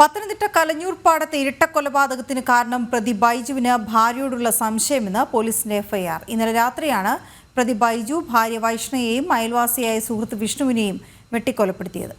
പത്തനംതിട്ട കലഞ്ഞൂർ പാടത്തെ ഇരട്ടക്കൊലപാതകത്തിന് കാരണം പ്രതി ബൈജുവിന് ഭാര്യയോടുള്ള സംശയമെന്ന് പോലീസിന്റെ എഫ്ഐആർ. ഇന്നലെ രാത്രിയാണ് പ്രതി ബൈജു ഭാര്യ വൈഷ്ണയെയും അയൽവാസിയായ സുഹൃത്ത് വിഷ്ണുവിനെയും വെട്ടിക്കൊലപ്പെടുത്തിയത്.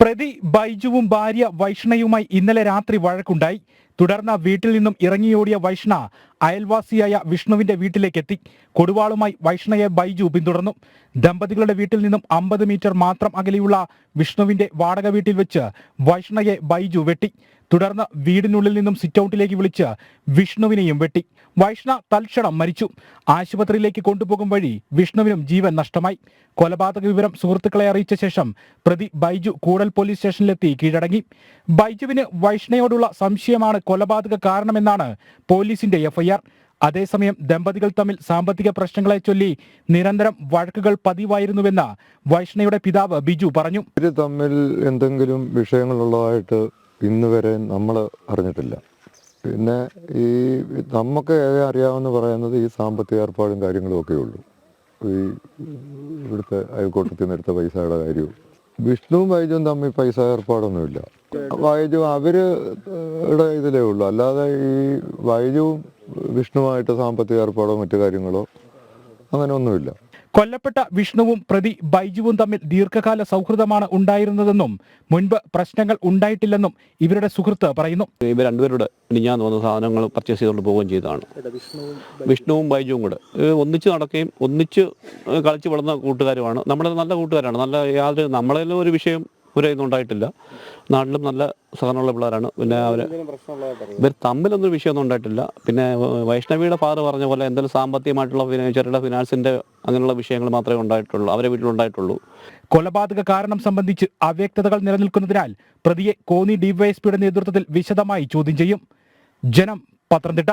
പ്രതി ബൈജുവും ഭാര്യ വൈഷ്ണയുമായി ഇന്നലെ രാത്രി വഴക്കുണ്ടായി. തുടർന്ന് വീട്ടിൽ നിന്നും ഇറങ്ങിയോടിയ വൈഷ്ണ അയൽവാസിയായ വിഷ്ണുവിന്റെ വീട്ടിലേക്കെത്തി. കൊടുവാളുമായി വൈഷ്ണയെ ബൈജു പിന്തുടർന്നു. ദമ്പതികളുടെ വീട്ടിൽ നിന്നും അമ്പത് മീറ്റർ മാത്രം അകലെയുള്ള വിഷ്ണുവിന്റെ വാടക വീട്ടിൽ വെച്ച് വൈഷ്ണയെ ബൈജു വെട്ടി. തുടർന്ന് വീടിനുള്ളിൽ നിന്നും സിറ്റൗട്ടിലേക്ക് വിളിച്ച് വിഷ്ണുവിനെയും വെട്ടി. വൈഷ്ണ തൽക്ഷണം മരിച്ചു. ആശുപത്രിയിലേക്ക് കൊണ്ടുപോകും വഴി വിഷ്ണുവിനും ജീവൻ നഷ്ടമായി. കൊലപാതക വിവരം സുഹൃത്തുക്കളെ അറിയിച്ച ശേഷം പ്രതി ബൈജു കൂടൽ പോലീസ് സ്റ്റേഷനിലെത്തി കീഴടങ്ങി. ബൈജുവിന് വൈഷ്ണയോടുള്ള സംശയമാണ് കൊലപാതക കാരണമെന്നാണ് പോലീസിന്റെ എഫ്ഐആർ. അതേസമയം ദമ്പതികൾ തമ്മിൽ സാമ്പത്തിക പ്രശ്നങ്ങളെ ചൊല്ലി നിരന്തരം വഴക്കുകൾ പതിവായിരുന്നുവെന്ന് വൈഷ്ണയുടെ പിതാവ് ബിജു പറഞ്ഞു. തമ്മിൽ എന്തെങ്കിലും വിഷയങ്ങളുള്ളതായിട്ട് ഇന്ന് വരെ നമ്മൾ അറിഞ്ഞിട്ടില്ല. പിന്നെ ഈ നമുക്ക് ഏറെ അറിയാവുന്ന പറയുന്നത് ഈ സാമ്പത്തിക ഏർപ്പാടും കാര്യങ്ങളും ഒക്കെ ഉള്ളൂ. ഈ ഇവിടുത്തെ അയൽക്കൂട്ടത്തിൽ നിന്ന് എടുത്ത പൈസയുടെ കാര്യവും. വിഷ്ണുവും വൈജുവും തമ്മിൽ പൈസ ഏർപ്പാടൊന്നുമില്ല. വൈജു അവർ ടെ ഇതിലേ ഉള്ളൂ. അല്ലാതെ ഈ വൈജുവും വിഷ്ണുവായിട്ട് സാമ്പത്തിക ഏർപ്പാടോ മറ്റു കാര്യങ്ങളോ അങ്ങനെ ഒന്നുമില്ല കൊല്ലപ്പെട്ട വിഷ്ണുവും പ്രതി ബൈജുവും തമ്മിൽ ദീർഘകാല സൗഹൃദമാണ് ഉണ്ടായിരുന്നതെന്നും മുൻപ് പ്രശ്നങ്ങൾ ഉണ്ടായിട്ടില്ലെന്നും ഇവരുടെ സുഹൃത്ത് പറയുന്നു. ഇവർ രണ്ടുപേരുടെ ഇനിഞ്ഞാന്ന് വന്ന സാധനങ്ങൾ പർച്ചേസ് ചെയ്തുകൊണ്ട് പോവുകയും ചെയ്തതാണ്. വിഷ്ണുവും ബൈജുവും. കൂടെ. ഒന്നിച്ച് നടക്കുകയും ഒന്നിച്ച് കളിച്ച് വളർന്ന കൂട്ടുകാരുമാണ്. നമ്മുടെ നല്ല കൂട്ടുകാരാണ്. നല്ല യാതൊരു നമ്മളെല്ലാം ഒരു വിഷയം ഇവരൊന്നും ഉണ്ടായിട്ടില്ല. നാട്ടിലും നല്ല സഹനമുള്ള പിള്ളേരാണ്. പിന്നെ അവർ ഇവർ തമ്മിലൊന്നും വിഷയമൊന്നും ഉണ്ടായിട്ടില്ല. പിന്നെ വൈഷ്ണവിയുടെ ഫാദർ പറഞ്ഞ പോലെ എന്തെങ്കിലും സാമ്പത്തികമായിട്ടുള്ള ചെറുകിട ഫിനാൻസിന്റെ അങ്ങനെയുള്ള വിഷയങ്ങൾ മാത്രമേ ഉണ്ടായിട്ടുള്ളൂ. അവരെ വീട്ടിലുണ്ടായിട്ടുള്ളൂ കൊലപാതക കാരണം സംബന്ധിച്ച് അവ്യക്തതകൾ നിലനിൽക്കുന്നതിനാൽ പ്രതിയെ കോന്നി ഡിവൈഎസ്പിയുടെ നേതൃത്വത്തിൽ വിശദമായി ചോദ്യം ചെയ്യും. ജനം പത്തനംതിട്ട.